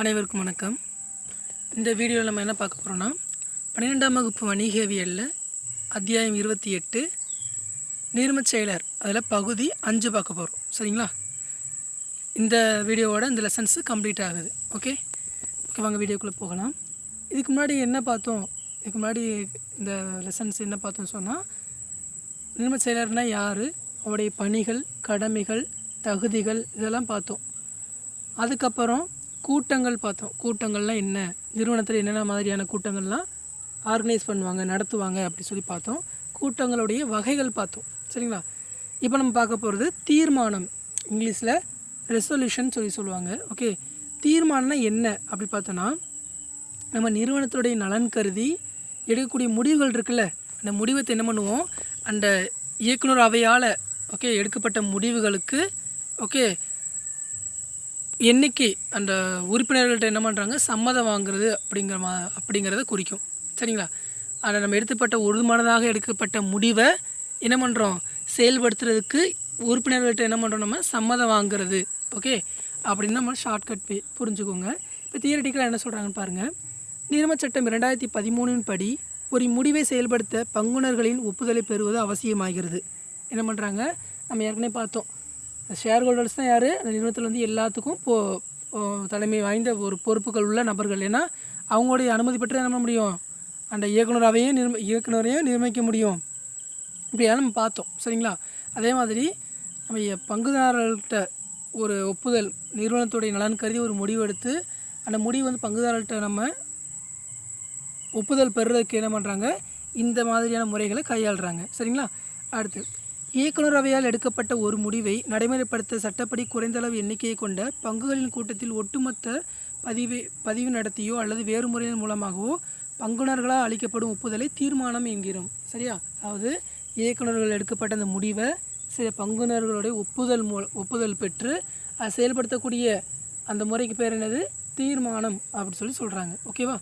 அனைவருக்கும் வணக்கம். இந்த வீடியோவில் நம்ம என்ன பார்க்க போகிறோன்னா பன்னிரெண்டாம் வகுப்பு வணிகவியலில் அத்தியாயம் இருபத்தி எட்டு நீர்மச் செயலர் அதில் பகுதி அஞ்சு பார்க்க போகிறோம் சரிங்களா? இந்த வீடியோவோட இந்த லெசன்ஸு கம்ப்ளீட் ஆகுது. ஓகே ஓகே வாங்க வீடியோக்குள்ளே போகலாம். இதுக்கு முன்னாடி என்ன பார்த்தோம்? இதுக்கு முன்னாடி இந்த லெசன்ஸ் என்ன பார்த்தோம்னு சொன்னால் நீர்மச் செயலர்னால் யார்? அவருடைய பணிகள் கடமைகள் தகுதிகள் இதெல்லாம் பார்த்தோம். அதுக்கப்புறம் கூட்டங்கள் பார்த்தோம். கூட்டங்கள்லாம் என்ன? நிறுவனத்தில் என்னென்ன மாதிரியான கூட்டங்கள்லாம் ஆர்கனைஸ் பண்ணுவாங்க நடத்துவாங்க அப்படி சொல்லி பார்த்தோம். கூட்டங்களுடைய வகைகள் பார்த்தோம். சரிங்களா? இப்போ நம்ம பார்க்க போகிறது தீர்மானம். இங்கிலீஷில் ரெசல்யூஷன் சொல்லி சொல்லுவாங்க. ஓகே தீர்மானம்னா என்ன அப்படி பார்த்தோன்னா நம்ம நிறுவனத்துடைய நலன் கருதி எடுக்கக்கூடிய முடிவுகள் இருக்குல்ல? அந்த முடிவத்தை என்ன பண்ணுவோம்? அந்த இயக்குனர் அவையால் ஓகே எடுக்கப்பட்ட முடிவுகளுக்கு ஓகே எண்ணிக்கை அந்த உறுப்பினர்கள்ட்ட என்ன பண்ணுறாங்க சம்மதம் வாங்குறது அப்படிங்கிற மா அப்படிங்கிறத குறிக்கும். சரிங்களா? அதை நம்ம எடுத்துப்பட்ட ஒருமனதாக எடுக்கப்பட்ட முடிவை என்ன பண்ணுறோம் செயல்படுத்துறதுக்கு உறுப்பினர்கள்ட்ட என்ன பண்ணுறோம் நம்ம? சம்மதம் வாங்குறது. ஓகே? அப்படின்னு நம்ம ஷார்ட்கட் வே புரிஞ்சுக்கோங்க. இப்போ தியரட்டிக்கலாக என்ன சொல்கிறாங்கன்னு பாருங்கள் நியமச் சட்டம் இரண்டாயிரத்தி பதிமூணின் படி ஒரு முடிவை செயல்படுத்த பங்குனர்களின் ஒப்புதலை பெறுவது அவசியமாகிறது. என்ன பண்ணுறாங்க நம்ம ஏற்கனவே பார்த்தோம். ஷேர் ஹோல்டர்ஸ் தான் யார்? அந்த நிறுவனத்தில் வந்து எல்லாத்துக்கும் போ தலைமை வாய்ந்த ஒரு பொறுப்புகள் உள்ள நபர்கள். ஏன்னா அவங்களுடைய அனுமதி பெற்று என்ன பண்ண முடியும்? அந்த இயக்குநராகவையும் நிர்ம இயக்குனரையும் நிர்மிக்க முடியும். இப்படியெல்லாம் நம்ம பார்த்தோம். சரிங்களா? அதே மாதிரி நம்ம பங்குதாரர்கள்ட்ட ஒரு ஒப்புதல் நிறுவனத்துடைய நலன் கருதி ஒரு முடிவு எடுத்து அந்த முடிவு வந்து பங்குதாரர்கள்ட்ட நம்ம ஒப்புதல் பெறுறதுக்கு என்ன பண்ணுறாங்க இந்த மாதிரியான முறைகளை கையாளுறாங்க. சரிங்களா? அடுத்து இயக்குனர் அவையால் எடுக்கப்பட்ட ஒரு முடிவை நடைமுறைப்படுத்த சட்டப்படி குறைந்தளவு எண்ணிக்கையை கொண்ட பங்குகளின் கூட்டத்தில் ஒட்டுமொத்த பதிவு பதிவு நடத்தியோ அல்லது வேறு முறையின் மூலமாகவோ பங்குனர்களால் அளிக்கப்படும் ஒப்புதலை தீர்மானம் என்கிறோம். சரியா? அதாவது இயக்குனர்கள் எடுக்கப்பட்ட அந்த முடிவை சில பங்குனர்களுடைய ஒப்புதல் மூல ஒப்புதல் பெற்று அதை செயல்படுத்தக்கூடிய அந்த முறைக்கு பேர் என்னது? தீர்மானம் அப்படின்னு சொல்லி சொல்கிறாங்க ஓகேவா?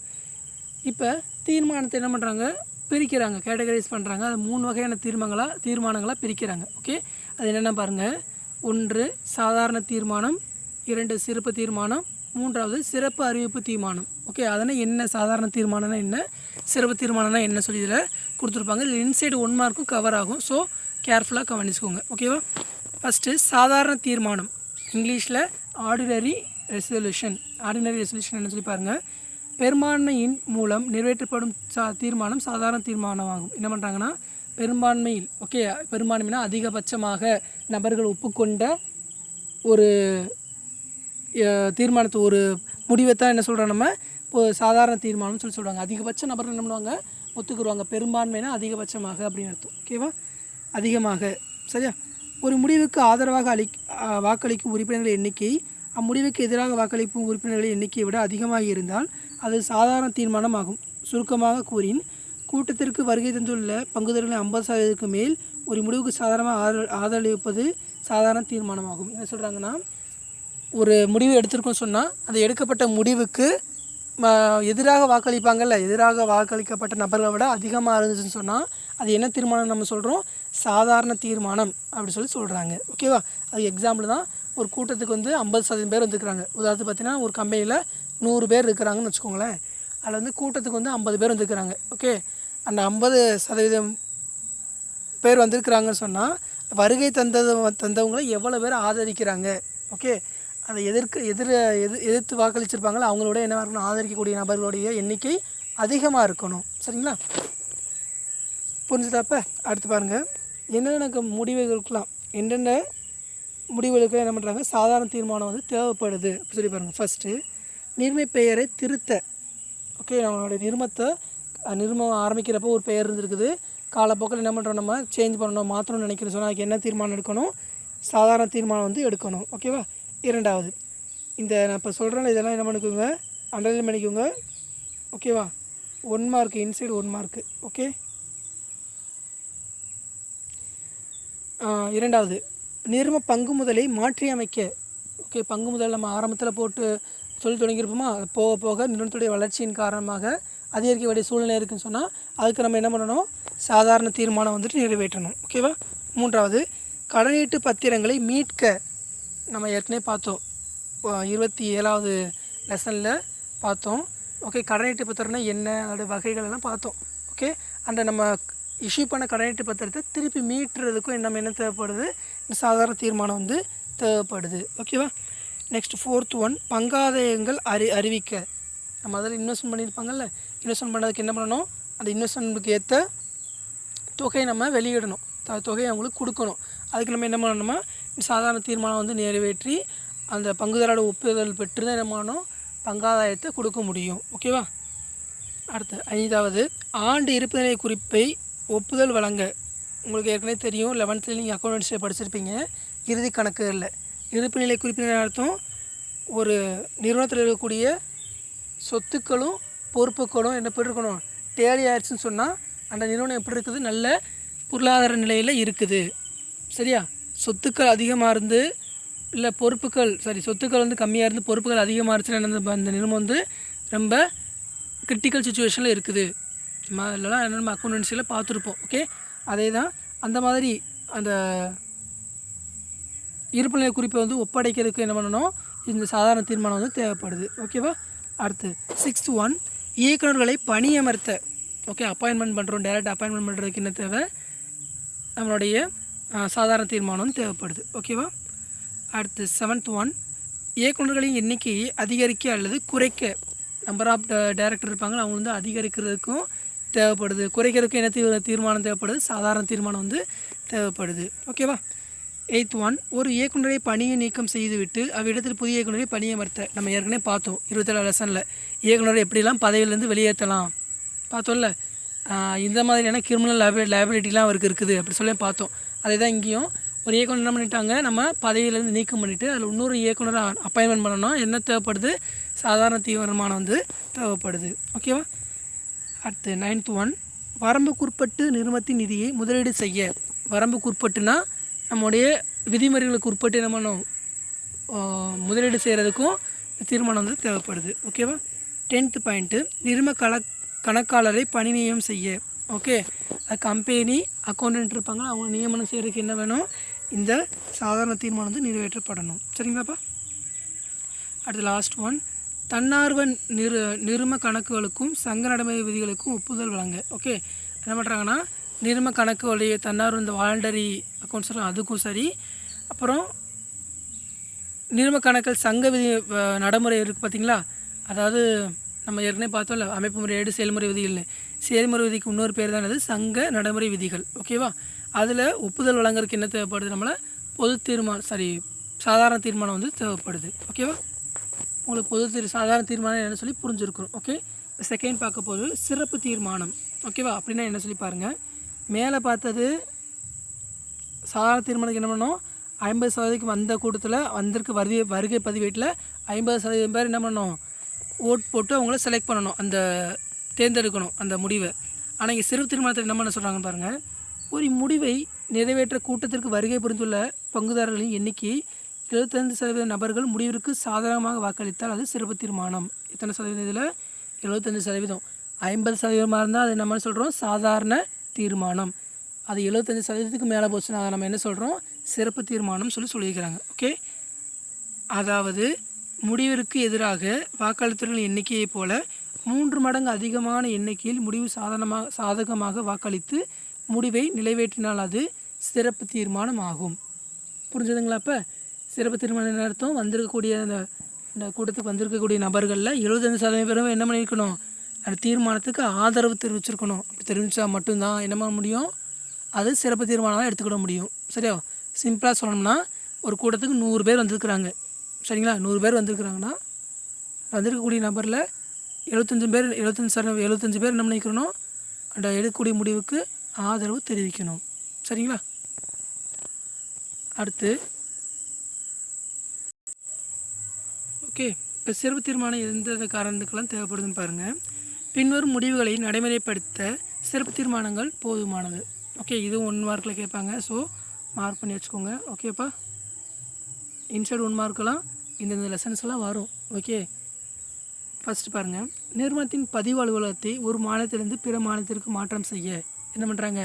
இப்போ தீர்மானத்தை என்ன பண்ணுறாங்க பிரிக்கிறாங்க கேட்டகரைஸ் பண்ணுறாங்க அது மூணு வகையான தீர்மானங்களாக தீர்மானங்களாக பிரிக்கிறாங்க. ஓகே அது என்னென்ன பாருங்கள் ஒன்று சாதாரண தீர்மானம். இரண்டு சிறப்பு தீர்மானம். மூன்றாவது சிறப்பு அறிவிப்பு தீர்மானம். ஓகே அதனால் என்ன சாதாரண தீர்மானம்னா என்ன? சிறப்பு தீர்மானம்னா என்ன சொல்லி இதில் கொடுத்துருப்பாங்க. இதில் இன்சைடு ஒன் மார்க்கும் கவர் ஆகும். ஸோ கேர்ஃபுல்லாக கவனிச்சுக்கோங்க. ஓகேவா ஃபஸ்ட்டு சாதாரண தீர்மானம். இங்கிலீஷில் ஆர்டினரி ரெசல்யூஷன் ஆர்டினரி ரெசல்யூஷன் என்ன சொல்லி பாருங்கள் பெரும்பான்மையின் மூலம் நிறைவேற்றப்படும் சா தீர்மானம் சாதாரண தீர்மானமாகும். என்ன பண்ணுறாங்கன்னா பெரும்பான்மையில் ஓகே பெரும்பான்மைனா அதிகபட்சமாக நபர்கள் ஒப்புக்கொண்ட ஒரு தீர்மானத்தை ஒரு முடிவை தான் என்ன சொல்கிறோம் நம்ம? இப்போ சாதாரண தீர்மானம்னு சொல்லி சொல்கிறாங்க அதிகபட்ச நபர்கள் என்ன பண்ணுவாங்க? ஒத்துக்குருவாங்க. பெரும்பான்மைனா அதிகபட்சமாக அப்படின்னு அர்த்தம். ஓகேவா? அதிகமாக. சரியா? ஒரு முடிவுக்கு ஆதரவாக அளி வாக்களிக்கும் உறுப்பினர்கள் எண்ணிக்கை அம்முடிவுக்கு எதிராக வாக்களிக்கும் உறுப்பினர்களின் எண்ணிக்கையை விட அதிகமாக இருந்தால் அது சாதாரண தீர்மானம் ஆகும் சுருக்கமாக கூறின் கூட்டத்திற்கு வருகை தந்துள்ள பங்குதாரர்களின் ஐம்பது சதவீதத்துக்கு மேல் ஒரு முடிவுக்கு சாதாரணமாக ஆதர ஆதரவளிப்பது சாதாரண தீர்மானமாகும். என்ன சொல்கிறாங்கன்னா ஒரு முடிவு எடுத்திருக்கோம் சொன்னால் அது எடுக்கப்பட்ட முடிவுக்கு எதிராக வாக்களிப்பாங்கல்ல எதிராக வாக்களிக்கப்பட்ட நபர்களை விட அதிகமாக இருந்துச்சுன்னு சொன்னால் அது என்ன தீர்மானம் நம்ம சொல்கிறோம் சாதாரண தீர்மானம் அப்படி சொல்லி சொல்கிறாங்க ஓகேவா? அது எக்ஸாம்பிள் தான். ஒரு கூட்டத்துக்கு வந்து ஐம்பது சதவீதம் பேர் வந்துருக்குறாங்க. உதாரணத்துக்கு பார்த்தீங்கன்னா ஒரு கம்பெனியில் நூறு பேர் இருக்கிறாங்கன்னு வச்சுக்கோங்களேன். அதில் வந்து கூட்டத்துக்கு வந்து ஐம்பது பேர் வந்துருக்குறாங்க. ஓகே? அந்த ஐம்பது சதவீதம் பேர் வந்திருக்கிறாங்கன்னு சொன்னால் வருகை தந்தது தந்தவங்களை எவ்வளோ பேர் ஆதரிக்கிறாங்க? ஓகே? அதை எதிர்க்க எதிர எது எதிர்த்து வாக்களிச்சிருப்பாங்களோ? அவங்களோட என்ன இருக்கணும்? ஆதரிக்கக்கூடிய நபர்களுடைய எண்ணிக்கை அதிகமாக இருக்கணும். சரிங்களா? புரிஞ்சுதாப்ப அடுத்து பாருங்கள் என்னென்ன முடிவுகளுக்கெல்லாம் என்னென்ன முடிவுகளுக்கு என்ன பண்ணுறாங்க சாதாரண தீர்மானம் வந்து தேவைப்படுது. அப்படி சொல்லி பாருங்கள் ஃபஸ்ட்டு நிர்மை பெயரை திருத்த. ஓகே நம்மளுடைய நிர்மத்தை நிர்மம் ஆரம்பிக்கிறப்போ ஒரு பெயர் இருந்திருக்குது. காலப்போக்கில் என்ன பண்ணுறோம் நம்ம? சேஞ்ச் பண்ணணும் மாற்றணும்னு நினைக்கிறோம். சொன்னால் அதுக்கு என்ன தீர்மானம் எடுக்கணும்? சாதாரண தீர்மானம் வந்து எடுக்கணும். ஓகேவா இரண்டாவது இந்த நான் இப்போ சொல்கிறேன் இதெல்லாம் என்ன பண்ணிக்கோங்க? அண்டர்லைன் பண்ணிக்கோங்க. ஓகேவா one mark inside one mark okay இரண்டாவது நிர்ம பங்கு முதலை மாற்றி அமைக்க ஓகே பங்கு முதல் நம்ம ஆரம்பத்தில் போட்டு சொல்லி தொடங்கியிருப்போமா? போக போக நிறுவனத்துடைய வளர்ச்சியின் காரணமாக அதிகரிக்க வேண்டிய சூழ்நிலை இருக்குன்னு சொன்னால் அதுக்கு நம்ம என்ன பண்ணணும்? சாதாரண தீர்மானம் வந்துட்டு நிறைவேற்றணும். ஓகேவா மூன்றாவது கடனீட்டு பத்திரங்களை மீட்க நம்ம ஏற்கனவே பார்த்தோம். இருபத்தி ஏழாவது லெசனில் பார்த்தோம். ஓகே கடனீட்டு பத்திரம்னா என்ன? அதோட வகைகள் எல்லாம் பார்த்தோம். ஓகே அந்த நம்ம இஷ்யூ பண்ண கடனீட்டு பத்திரத்தை திருப்பி மீட்டுறதுக்கும் நம்ம என்ன தேவைப்படுது? இந்த சாதாரண தீர்மானம் வந்து தேவைப்படுது. ஓகேவா நெக்ஸ்ட் ஃபோர்த் ஒன் பங்காதாயங்கள் அறி அறிவிக்க. நம்ம அதில் இன்வெஸ்ட்மெண்ட் பண்ணியிருப்பாங்கல்ல இன்வெஸ்ட்மெண்ட் பண்ணுறதுக்கு என்ன பண்ணணும்? அந்த இன்வெஸ்ட்மெண்ட்டுக்கு ஏற்ற தொகையை நம்ம வெளியிடணும். த தொகையை அவங்களுக்கு கொடுக்கணும். அதுக்கு நம்ம என்ன பண்ணணுமா சாதாரண தீர்மானம் வந்து நிறைவேற்றி அந்த பங்குதாரோட ஒப்புதல் பெற்று தான் என்ன பண்ணணும்? பங்காதாயத்தை கொடுக்க முடியும். ஓகேவா அடுத்து ஐந்தாவது ஆண்டு இருப்புநிலை குறிப்பை ஒப்புதல் வழங்க. உங்களுக்கு ஏற்கனவே தெரியும் லெவன்த்தில் நீங்கள் அக்கௌண்டன்ஸில் படிச்சிருப்பீங்க. இறுதி கணக்குகளில் இருப்புநிலை குறிப்பின் அர்த்தம் ஒரு நிறுவனத்தில் இருக்கக்கூடிய சொத்துக்களும் பொறுப்புகளும் என்ன எப்படி இருக்கணும் டேலி ஆயிடுச்சுன்னு சொன்னால் அந்த நிறுவனம் எப்படி இருக்குது? நல்ல பொருளாதார நிலையில் இருக்குது. சரியா? சொத்துக்கள் அதிகமாக இருந்து இல்லை பொறுப்புகள் சாரி சொத்துக்கள் வந்து கம்மியாக இருந்து பொறுப்புகள் அதிகமாக இருந்துச்சுன்னா அந்த நிறுவனம் வந்து ரொம்ப கிரிட்டிக்கல் சுச்சுவேஷனில் இருக்குது. நம்ம இதெல்லாம் என்ன நம்ம அக்கௌண்டன்சியில் பார்த்துருப்போம் ஓகே அதே தான் அந்த மாதிரி அந்த இருப்பு நிலை குறிப்பை வந்து ஒப்படைக்கிறதுக்கு என்ன பண்ணணும்? இந்த சாதாரண தீர்மானம் வந்து தேவைப்படுது. ஓகேவா அடுத்து சிக்ஸ்த் ஒன் இயக்குநர்களை பணியமர்த்த. ஓகே அப்பாயின்மெண்ட் பண்ணுறோம் டைரக்ட் அப்பாயின்மெண்ட் பண்ணுறதுக்கு என்ன தேவை? நம்மளுடைய சாதாரண தீர்மானம் தேவைப்படுது. ஓகேவா அடுத்து செவன்த் ஒன் இயக்குநர்களின் எண்ணிக்கையை அதிகரிக்க அல்லது குறைக்க. நம்பர் ஆஃப் டைரக்டர் இருப்பாங்க அவங்க வந்து அதிகரிக்கிறதுக்கும் தேவைப்படுது. குறைக்கிறதுக்கும் என்ன தீர்மானம் தேவைப்படுது? சாதாரண தீர்மானம் வந்து தேவைப்படுது. ஓகேவா எயித் ஒன் ஒரு இயக்குநரை பணியை நீக்கம் செய்துவிட்டு அவ்விடத்தில் புதிய பணியை பணியமர்த்த நம்ம ஏற்கனவே பார்த்தோம் இருபத்தேழு லெசனில் இயக்குநரை எப்படிலாம் பதவியிலேருந்து வெளியேற்றலாம்? பார்த்தோம்ல? இந்த மாதிரியான கிரிமினல் லேபி லைபிலிட்டிலாம் அவருக்கு இருக்குது அப்படி சொல்லி பார்த்தோம். அதே தான் இங்கேயும் ஒரு இயக்குனர் என்ன பண்ணிட்டாங்க நம்ம பதவியிலேருந்து நீக்கம் பண்ணிவிட்டு அதில் இன்னொரு இயக்குனரை அப்பாயின்மெண்ட் பண்ணணும். என்ன தேவைப்படுது? சாதாரண தீவிரமானம் வந்து தேவைப்படுது. ஓகேவா அடுத்து நைன்த் ஒன் வரம்புக்குட்பட்டு நிறுவனத்தின் நிதியை முதலீடு செய்ய. வரம்புக்குட்பட்டுனா நம்முடைய விதிமுறைகளுக்கு உட்பட்டு என்ன பண்ணணும் முதலீடு செய்கிறதுக்கும் தீர்மானம் வந்து தேவைப்படுது. ஓகேவா டென்த்து பாயிண்ட்டு நிர்ம கல கணக்காளரை பணி நியமனம் செய்ய. ஓகே கம்பெனி அக்கௌண்டன்ட் இருப்பாங்க அவங்க நியமனம் செய்கிறதுக்கு என்ன வேணும்? இந்த சாதாரண தீர்மானம் வந்து நிறைவேற்றப்படணும். சரிங்களாப்பா? அடுத்து லாஸ்ட் ஒன் தன்னார்வ நிறு நிறும கணக்குகளுக்கும் சங்க நடைமுறை விதிகளுக்கும் ஒப்புதல் வழங்க. ஓகே என்ன பண்ணுறாங்கன்னா நிறும வழியை தன்னார் இந்த வாலண்டரி அக்கௌண்ட்ஸ் அதுக்கும் சரி. அப்புறம் நிறும கணக்கில் சங்க விதி நடைமுறை இருக்குது பார்த்தீங்களா அதாவது நம்ம ஏற்கனவே பார்த்தோம்ல அமைப்பு முறையீடு செயல்முறை விதிகள்னு செயல்முறை விதிக்கு இன்னொரு பேர் தான் அது சங்க நடைமுறை விதிகள். ஓகேவா அதில் ஒப்புதல் வழங்குறதுக்கு என்ன தேவைப்படுது நம்மளை? பொது தீர்மானம் சாரி சாதாரண தீர்மானம் வந்து தேவைப்படுது. ஓகேவா உங்களுக்கு பொது தீர் சாதாரண தீர்மானம் என்னென்னு சொல்லி புரிஞ்சுருக்கணும். ஓகே செகண்ட் பார்க்க போது சிறப்பு தீர்மானம். ஓகேவா அப்படின்னா என்ன சொல்லி பாருங்கள் மேலே பார்த்தது சாதாரண தீர்மானத்துக்கு என்ன பண்ணோம் ஐம்பது சதவீதம் வந்த கூட்டத்தில் வந்திருக்கு வருகை வருகை பதிவேட்டில் ஐம்பது சதவீதம் பேர் என்ன பண்ணணும்? ஓட் போட்டு அவங்கள செலக்ட் பண்ணணும். அந்த தேர்ந்தெடுக்கணும் அந்த முடிவை. ஆனால் இங்கே சிறு தீர்மானத்தில் என்ன பண்ண சொல்கிறாங்கன்னு பாருங்கள் ஒரு முடிவை நிறைவேற்ற கூட்டத்திற்கு வருகை புரிந்துள்ள பங்குதாரர்களின் எண்ணிக்கை எழுபத்தைந்து சதவீத நபர்கள் முடிவிற்கு சாதகமாக வாக்களித்தால் அது சிறப்பு தீர்மானம். எத்தனை சதவீதம் இதில்? எழுபத்தஞ்சு சதவீதம். ஐம்பது சதவீதமாக இருந்தால் அது நம்ம சொல்கிறோம் சாதாரண தீர்மானம். அது எழுபத்தஞ்சு சதவீதத்துக்கு மேலே போச்சுன்னா அதை நம்ம என்ன சொல்கிறோம் சிறப்பு தீர்மானம் சொல்லி சொல்லியிருக்கிறாங்க. ஓகே? அதாவது முடிவிற்கு எதிராக வாக்களித்தவர்களின் எண்ணிக்கையைப் போல மூன்று மடங்கு அதிகமான எண்ணிக்கையில் முடிவு சாதனமாக சாதகமாக வாக்களித்து முடிவை நிறைவேற்றினால் அது சிறப்பு தீர்மானம் ஆகும். புரிஞ்சுதுங்களா அப்போ? சிறப்பு தீர்மானம் அர்த்தம்? வந்திருக்கக்கூடிய அந்த இந்த கூட்டத்துக்கு வந்திருக்கக்கூடிய நபர்களில் எழுபத்தஞ்சு சதவீதம் பேரும் என்ன பண்ணியிருக்கணும்? அந்த தீர்மானத்துக்கு ஆதரவு தெரிவிச்சிருக்கணும். அப்படி தெரிவித்தா மட்டும்தான் என்ன பண்ண முடியும்? அது சிறப்பு தீர்மானமாக எடுத்துக்கிட முடியும். சரியா? சிம்பிளாக சொல்லணும்னா ஒரு கூட்டத்துக்கு நூறு பேர் வந்திருக்கிறாங்க. சரிங்களா? நூறு பேர் வந்திருக்கிறாங்கன்னா வந்திருக்கக்கூடிய நபரில் எழுபத்தஞ்சு பேர் எழுபத்தஞ்சு சதவீதம் எழுபத்தஞ்சு பேர் என்ன பண்ணிக்கணும்? அந்த எடுக்கக்கூடிய முடிவுக்கு ஆதரவு தெரிவிக்கணும். சரிங்களா? அடுத்து ஓகே. இப்போ சிறப்பு தீர்மானம் எந்தெந்த காரணத்துக்கெல்லாம் தேவைப்படுதுன்னு பாருங்கள் பின்வரும் முடிவுகளை நடைமுறைப்படுத்த சிறப்பு தீர்மானங்கள் போதுமானது. ஓகே இதுவும் ஒன் மார்க்கில் கேட்பாங்க ஸோ மார்க் பண்ணி வச்சுக்கோங்க. ஓகேப்பா இன்சைட் ஒன் மார்க்கெல்லாம் இந்தந்த லெசன்ஸ் எல்லாம் வரும். ஓகே ஃபஸ்ட்டு பாருங்கள் நிறுவனத்தின் பதிவு அலுவலகத்தை ஒரு மாநிலத்திலிருந்து பிற மாநிலத்திற்கு மாற்றம் செய்ய என்ன பண்ணுறாங்க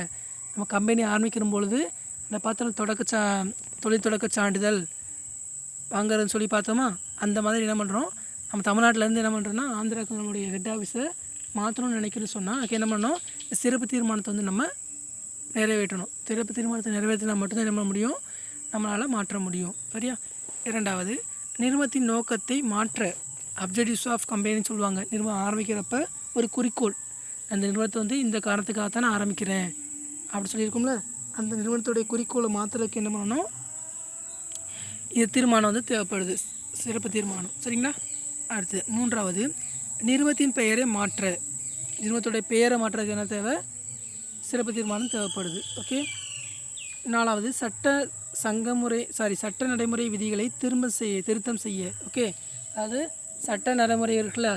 நம்ம கம்பெனி ஆரம்பிக்கிற பொழுது இந்த பார்த்தோம் தொடக்க சா தொழில் தொடக்க சான்றிதழ் வாங்குறதுன்னு சொல்லி பார்த்தோமா? அந்த மாதிரி என்ன பண்ணுறோம் நம்ம தமிழ்நாட்டிலேருந்து என்ன பண்ணுறோன்னா ஆந்திராவுக்கு நம்மளுடைய ஹெட் ஆஃபீஸை மாற்றணும்னு நினைக்கிறேன்னு சொன்னால் அதுக்கு என்ன பண்ணணும்? சிறப்பு தீர்மானத்தை வந்து நம்ம நிறைவேற்றணும். சிறப்பு தீர்மானத்தை நிறைவேற்றினா மட்டும்தான் என்ன பண்ண முடியும்? நம்மளால் மாற்ற முடியும். சரியா? இரண்டாவது நிறுவனத்தின் நோக்கத்தை மாற்ற அப்ஜெக்டிவ்ஸ் ஆஃப் கம்பெனின்னு சொல்லுவாங்க. நிறுவனம் ஆரம்பிக்கிறப்ப ஒரு குறிக்கோள். அந்த நிறுவனத்தை வந்து இந்த காரணத்துக்காக தான் நான் ஆரம்பிக்கிறேன். அப்படி சொல்லியிருக்கோம்ல? அந்த நிறுவனத்துடைய குறிக்கோளை மாற்றுறதுக்கு என்ன பண்ணணும்? இது தீர்மானம் வந்து தேவைப்படுது. சிறப்பு தீர்மானம். சரிங்களா? அடுத்து மூன்றாவது நிறுவனத்தின் பெயரை மாற்ற. நிறுவனத்துடைய பெயரை மாற்றுறதுக்கு என்ன தேவை? சிறப்பு தீர்மானம் தேவைப்படுது. ஓகே நாலாவது சட்ட சங்கமுறை சாரி சட்ட நடைமுறை விதிகளை திரும்ப செய்ய திருத்தம் செய்ய. ஓகே அதாவது சட்ட நடைமுறை இருக்குல்ல?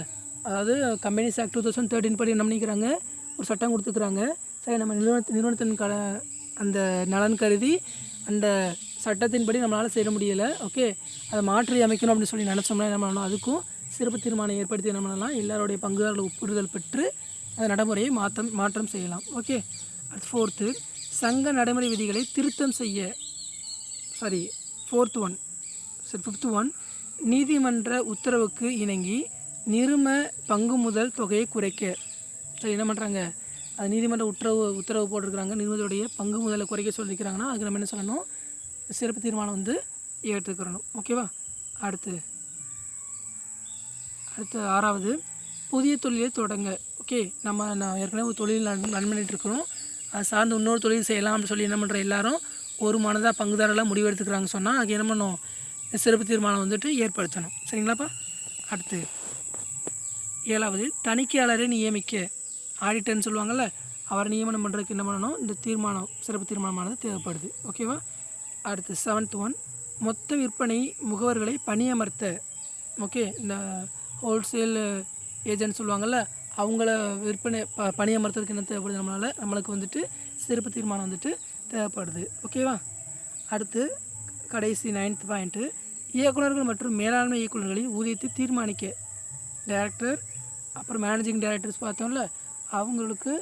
அதாவது companies act two thousand thirteen படி என்ன பண்ணிக்கிறாங்க? ஒரு சட்டம் கொடுத்துக்கிறாங்க. சரி நம்ம நிறுவனத்தின் நிறுவனத்தின் க அந்த நலன் கருதி அந்த சட்டத்தின்படி நம்மளால் செய்ய முடியலை. ஓகே அதை மாற்றி அமைக்கணும் அப்படின்னு சொல்லி நினச்சோம்னா என்ன பண்ணணும்? அதுக்கும் சிறப்பு தீர்மானம் ஏற்படுத்தி என்ன பண்ணலாம்? எல்லாருடைய பங்குதாரர்கள் ஒப்புறுதல் பெற்று அந்த நடைமுறையை மாற்றம் மாற்றம் செய்யலாம். ஓகே அடுத்து ஃபோர்த்து சங்க நடைமுறை விதிகளை திருத்தம் செய்ய சாரி ஃபோர்த் ஒன் சரி ஃபிஃப்த் ஒன் நீதிமன்ற உத்தரவுக்கு இணங்கி நிரும பங்கு முதல் தொகையை குறைக்க. சரி என்ன பண்ணுறாங்க அது நீதிமன்ற உத்தரவு உத்தரவு போட்டிருக்கிறாங்க. நிறுவனத்துடைய பங்கு முதலை குறைக்க சொல்லியிருக்கிறாங்கன்னா அதுக்கு நம்ம என்ன சொல்லணும்? சிறப்பு தீர்மானம் வந்து ஏற்றுக்கிறணும் ஓகேவா அடுத்து. அடுத்து ஆறாவது புதிய தொழிலை தொடங்க. ஓகே நம்ம நான் ஏற்கனவே ஒரு தொழில் ரன் ரன் பண்ணிட்டு இருக்கிறோம். அது சார்ந்து இன்னொரு தொழில் செய்யலாம் அப்படின்னு சொல்லி என்ன பண்ணுற எல்லாரும் ஒரு மனதாக பங்குதாரெல்லாம் முடிவெடுத்துக்கிறாங்க சொன்னால் அதுக்கு என்ன பண்ணணும்? இந்த சிறப்பு தீர்மானம் வந்துட்டு ஏற்படுத்தணும். சரிங்களாப்பா? அடுத்து ஏழாவது தணிக்கையாளரை நியமிக்க. ஆடிட்டர்னு சொல்லுவாங்கள்ல அவரை நியமனம் பண்ணுறதுக்கு என்ன பண்ணணும்? இந்த தீர்மானம் சிறப்பு தீர்மானமானது தேவைப்படுது. ஓகேவா? அடுத்து செவன்த் ஒன் மொத்த விற்பனை முகவர்களை பணியமர்த்த. ஓகே இந்த ஹோல்சேல் ஏஜென்ட் சொல்லுவாங்கள்ல அவங்கள விற்பனை ப பணியமர்த்ததுக்கு என்ன தேவைப்படுது நம்மளால்? நம்மளுக்கு வந்துட்டு சிறப்பு தீர்மானம் வந்துட்டு தேவைப்படுது. ஓகேவா அடுத்து கடைசி நைன்த் பாயிண்ட்டு இயக்குனர்கள் மற்றும் மேலாண்மை இயக்குநர்களின் ஊதியத்தை தீர்மானிக்க. டைரக்டர் அப்புறம் மேனேஜிங் டைரக்டர்ஸ் பார்த்தோம்ல அவங்களுக்கு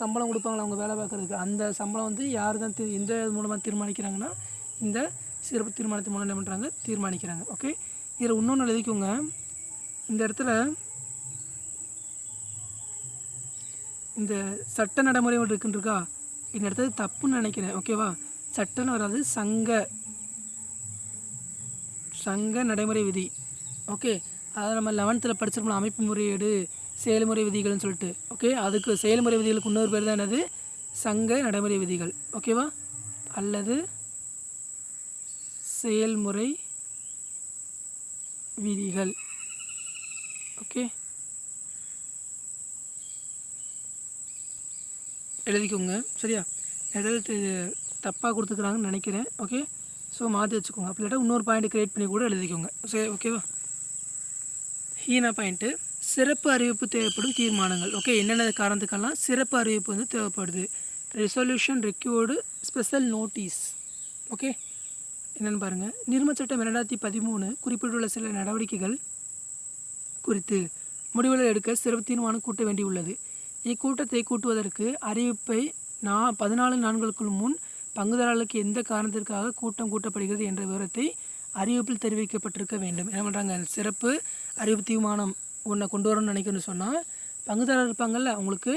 சம்பளம் கொடுப்பாங்களா அவங்க வேலை பார்க்குறதுக்கு? அந்த சம்பளம் வந்து யார் தான் எந்த மூலமாக தீர்மானிக்கிறாங்கன்னா இந்த சிறப்பு தீர்மானத்தின் மூலம் என்ன பண்ணுறாங்க தீர்மானிக்கிறாங்க. ஓகே இதில் இன்னொன்று எழுதிக்கோங்க. இந்த இடத்துல இந்த சட்ட நடைமுறை ஒன்று இருக்குன்னு இருக்கா இந்த இடத்துல தப்புன்னு நினைக்கிறேன். ஓகேவா சட்டன்னு வராது சங்க. சங்க நடைமுறை விதி. ஓகே அதாவது நம்ம லெவன்த்தில் படிச்சிருப்போம் அமைப்பு முறையீடு செயல்முறை விதிகள்னு சொல்லிட்டு. ஓகே அதுக்கு செயல்முறை விதிகளுக்கு இன்னொரு பேர் தான் என்னது? சங்க நடைமுறை விதிகள். ஓகேவா அல்லது செயல்முறை விதிகள். ஓகே. எழுதிக்கோங்க. சரியா? ஏதாவது தப்பாக கொடுத்துக்கிறாங்கன்னு நினைக்கிறேன். ஓகே? ஸோ மாற்றி வச்சுக்கோங்க. அப்படி இல்லாட்டா இன்னொரு பாயிண்ட் க்ரியேட் பண்ணி கூட எழுதிக்கோங்க. சரி ஓகேவா ஹீனா பாயிண்ட்டு சிறப்பு அறிவிப்பு தேவைப்படும் தீர்மானங்கள். ஓகே என்னென்ன காரணத்துக்கெல்லாம் சிறப்பு அறிவிப்பு வந்து தேவைப்படுது? Resolution required special notice okay என்னென்னு பாருங்கள் நிர்ம சட்டம் இரண்டாயிரத்தி பதிமூணு குறிப்பிட்டுள்ள சில நடவடிக்கைகள் குறித்து முடிவுகளை எடுக்க சிறப்பு தீர்மானம் கூட்ட வேண்டியுள்ளது. இக்கூட்டத்தை கூட்டுவதற்கு அறிவிப்பை நான் பதினாலு நாட்களுக்குள் முன் பங்குதாரர்களுக்கு எந்த காரணத்திற்காக கூட்டம் கூட்டப்படுகிறது என்ற விவரத்தை அறிவிப்பில் தெரிவிக்கப்பட்டிருக்க வேண்டும். என்ன பண்ணுறாங்க சிறப்பு அறிவிப்பு தீர்மானம் ஒன்றை கொண்டு வரணும்னு நினைக்கணும்னு சொன்னால் பங்குதாரர் இருப்பாங்கல்ல அவங்களுக்கு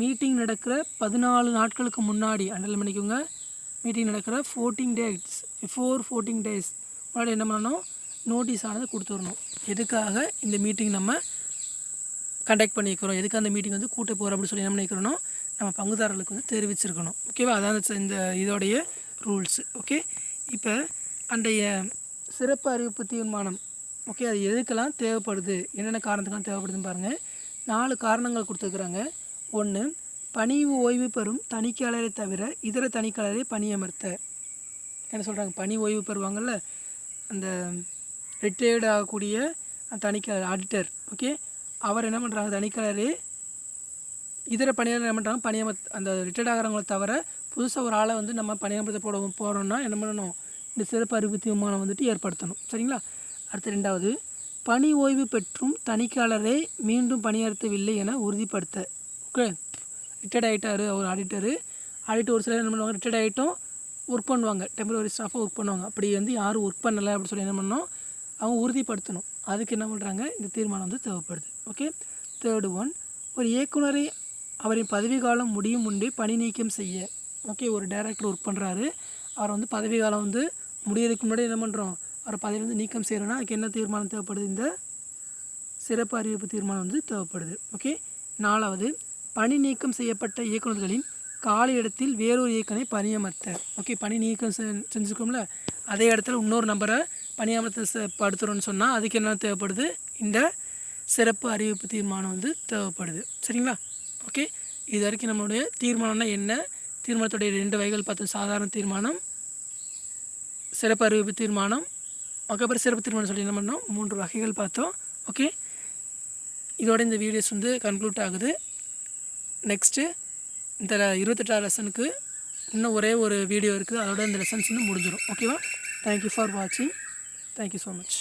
மீட்டிங் நடக்கிற பதினாலு நாட்களுக்கு முன்னாடி அண்டல் பண்ணிக்கோங்க. மீட்டிங் நடக்கிற fourteen days before fourteen days முன்னாடி என்ன பண்ணணும்? நோட்டீஸ் ஆனது கொடுத்துடணும் எதுக்காக இந்த மீட்டிங் நம்ம கண்டக்ட் பண்ணிக்கிறோம் எதுக்கு அந்த மீட்டிங் வந்து கூட்ட போகிறோம் அப்படின்னு சொல்லி என்ன பண்ணிக்கிறோம் நம்ம பங்குதாரர்களுக்கு வந்து தெரிவிச்சிருக்கணும். ஓகேவா அதான் இந்த- இந்த இதோடைய ரூல்ஸு ஓகே இப்போ அன்றைய சிறப்பு அறிவிப்பு தீர்மானம் ஓகே அது எதுக்கெல்லாம் தேவைப்படுது? என்னென்ன காரணத்துக்கெல்லாம் தேவைப்படுதுன்னு பாருங்கள் நாலு காரணங்கள் கொடுத்துருக்குறாங்க. ஒன்று பணி ஓய்வு பெறும் தணிக்கையாளரை தவிர இதர தணிக்கையாளரை பணியமர்த்த. என்ன சொல்கிறாங்க பணி ஓய்வு பெறுவாங்கள்ல அந்த ரிட்டையர்டு ஆகக்கூடிய தணிக்கையாளர் ஆடிட்டர் ஓகே அவர் என்ன பண்ணுறாங்க தணிக்கையாளர் இதர பணியாளர் என்ன பண்ணுறாங்க பணியம அந்த ரிட்டையர்ட் ஆகிறவங்களை தவிர புதுசாக ஒரு ஆளை வந்து நம்ம பணியமர்த்த போட போகிறோம்னா என்ன பண்ணணும்? இந்த சிறப்பு அறிவு தீர்மானம் வந்துட்டு ஏற்படுத்தணும். சரிங்களா? அடுத்து ரெண்டாவது பணி ஓய்வு பெற்றும் தணிக்கையாளரை மீண்டும் பணியாற்றவில்லை என உறுதிப்படுத்த. ஓகே ரிட்டையர்ட் ஆகிட்டாரு அவர் ஆடிட்டரு ஆடிட்டு ஒரு சிலர் என்ன பண்ணுவாங்க? ரிட்டையர்ட் ஆகிட்டும் ஒர்க் பண்ணுவாங்க. டெம்பரவரி ஸ்டாஃபாக ஒர்க் பண்ணுவாங்க. அப்படி வந்து யாரும் ஒர்க் பண்ணலை அப்படின்னு சொல்லி என்ன பண்ணணும்? அவங்க உறுதிப்படுத்தணும். அதுக்கு என்ன பண்ணுறாங்க இந்த தீர்மானம் வந்து தேவைப்படுது. ஓகே தேர்டு ஒன் ஒரு இயக்குனரை அவரின் பதவி காலம் முடியும் முன்பே பணி நீக்கம் செய்ய. ஓகே ஒரு டைரக்டர் ஒர்க் பண்ணுறாரு அவர் வந்து பதவி காலம் வந்து முடியறதுக்கு முன்னாடி என்ன பண்ணுறோம் அவர் வந்து நீக்கம் செய்கிறோன்னா அதுக்கு என்ன தீர்மானம் தேவைப்படுது? இந்த சிறப்பு அறிவிப்பு தீர்மானம் வந்து தேவைப்படுது. ஓகே நாலாவது பணி நீக்கம் செய்யப்பட்ட இயக்குநர்களின் காலி இடத்தில் வேறொரு இயக்குனை பணியமர்த்த. ஓகே பணி நீக்கம் செஞ்சுக்கோம்ல அதே இடத்துல இன்னொரு நம்பரை பணியமர்த்த படுத்துகிறோன்னு சொன்னால் அதுக்கு என்ன தேவைப்படுது? இந்த சிறப்பு அறிவிப்பு தீர்மானம் வந்து தேவைப்படுது. சரிங்களா? ஓகே? இது வரைக்கும் நம்மளுடைய தீர்மானம்னா என்ன? தீர்மானத்துடைய ரெண்டு வகைகள் பார்த்தோம். சாதாரண தீர்மானம் சிறப்பு அறிவிப்பு தீர்மானம் அதுக்கப்புறம் சிறப்பு தீர்மானம் சொல்லி என்ன பண்ணோம்? மூன்று வகைகள் பார்த்தோம். ஓகே? இதோட இந்த வீடியோஸ் வந்து கன்க்ளூட் ஆகுது. நெக்ஸ்ட்டு இந்த இருபத்தெட்டாவது லெசனுக்கு இன்னும் ஒரே ஒரு வீடியோ இருக்குது. அதோட இந்த லெசன்ஸ் வந்து முடிஞ்சிடும் ஓகேவா? தேங்க்யூ ஃபார் வாட்சிங் தேங்க்யூ ஸோ மச்